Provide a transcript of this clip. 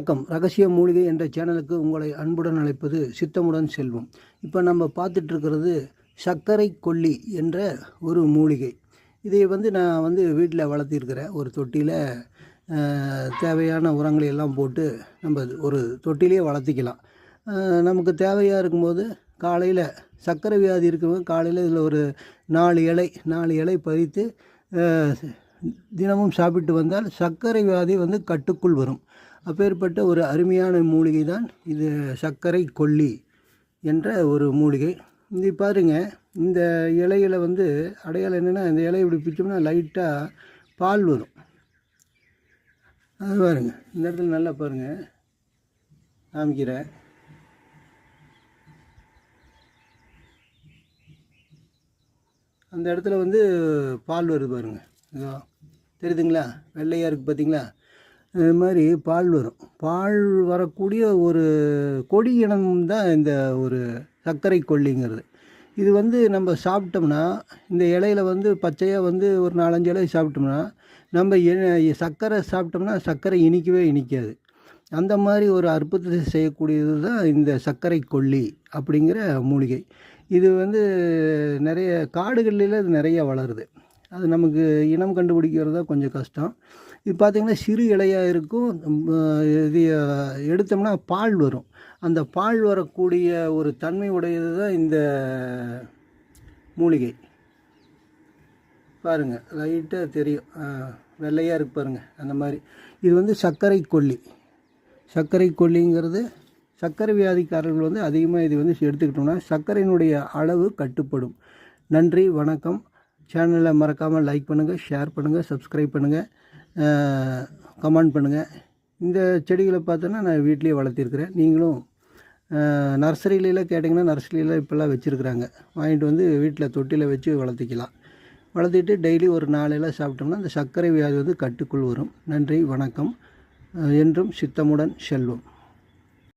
வணக்கம். ரகசிய மூலிகை என்ற சேனலுக்கு உங்களை அன்புடன் அழைப்பது சித்தமுடன் செல்வம். இப்போ நம்ம பார்த்துட்டு இருக்கிறது சர்க்கரை கொல்லி என்ற ஒரு மூலிகை. இதை வந்து நான் வந்து வீட்டில் வளர்த்திருக்கிறேன். ஒரு தொட்டியில் தேவையான உரங்களை எல்லாம் போட்டு நம்ம ஒரு தொட்டிலே வளர்த்திக்கலாம். நமக்கு தேவையாக இருக்கும்போது காலையில் சர்க்கரை வியாதி இருக்கவங்க காலையில் இதில் ஒரு நாலு இலை நாலு இலை பறித்து தினமும் சாப்பிட்டு வந்தால் சர்க்கரை வியாதி வந்து கட்டுக்குள் வரும். அப்பேற்பட்ட ஒரு அருமையான மூலிகை தான் இது சர்க்கரை கொல்லி என்ற ஒரு மூலிகை. இது பாருங்கள் இந்த இலையில் வந்து அடையாளம் என்னென்னா இந்த இலையை இப்படி பிச்சோம்னா லைட்டாக பால் வரும். அது பாருங்கள் இந்த இடத்துல நல்லா பாருங்கள் காமிக்கிறேன். அந்த இடத்துல வந்து பால் வருது பாருங்க. இதோ தெரியுதுங்களா? வெள்ளையாக இருக்குது பார்த்தீங்களா இது மாதிரி பால் வரும். பால் வரக்கூடிய ஒரு கொடி இனம் தான் இந்த ஒரு சர்க்கரை கொல்லிங்கிறது இது வந்து நம்ம சாப்பிட்டோம்னா இந்த இலையில வந்து பச்சையாக வந்து ஒரு நாலஞ்சு இலை சாப்பிட்டோம்னா நம்ம எ- சர்க்கரை சாப்பிட்டோம்னா சர்க்கரை இனிக்கவே இனிக்காது. அந்த மாதிரி ஒரு அற்புதத்தை செய்யக்கூடியது தான் இந்த சர்க்கரை கொல்லி அப்படிங்கிற மூலிகை. இது வந்து நிறைய காடுகளில் இது நிறைய வளருது. அது நமக்கு இனம் கண்டுபிடிக்கிறது தான் கொஞ்சம் கஷ்டம். இது பார்த்திங்கன்னா சிறு இலையாக இருக்கும். இது எடுத்தோம்னா பால் வரும். அந்த பால் வரக்கூடிய ஒரு தன்மை உடையது தான் இந்த மூலிகை. பாருங்கள் லைட்டாக தெரியும். வெள்ளையாக இருக்கு பாருங்கள் அந்த மாதிரி. இது வந்து சர்க்கரை கொல்லி. சர்க்கரை கொல்லிங்கிறது சர்க்கரை வியாதிக்காரர்கள் வந்து அதிகமாக இது வந்து எடுத்துக்கிட்டோம்னா சர்க்கரையினுடைய அளவு கட்டுப்படும். நன்றி வணக்கம். சேனலை மறக்காமல் லைக் பண்ணுங்கள் ஷேர் பண்ணுங்கள் சப்ஸ்கிரைப் பண்ணுங்கள் கமெண்ட் பண்ணுங்கள் இந்த செடிகளை பார்த்தோன்னா நான் வீட்லேயே வளர்த்திருக்கிறேன். நீங்களும் நர்சரியிலலாம் கேட்டிங்கன்னா நர்சரியில் இப்போல்லாம் வச்சுருக்குறாங்க. வாங்கிட்டு வந்து வீட்டில் தொட்டியில் வச்சு வளர்த்திக்கலாம். வளர்த்திட்டு டெய்லி ஒரு நாளையில் சாப்பிட்டோம்னா அந்த சர்க்கரை வியாதி வந்து கட்டுக்குள் வரும். நன்றி வணக்கம். என்றும் சித்தமுடன் செல்வம்.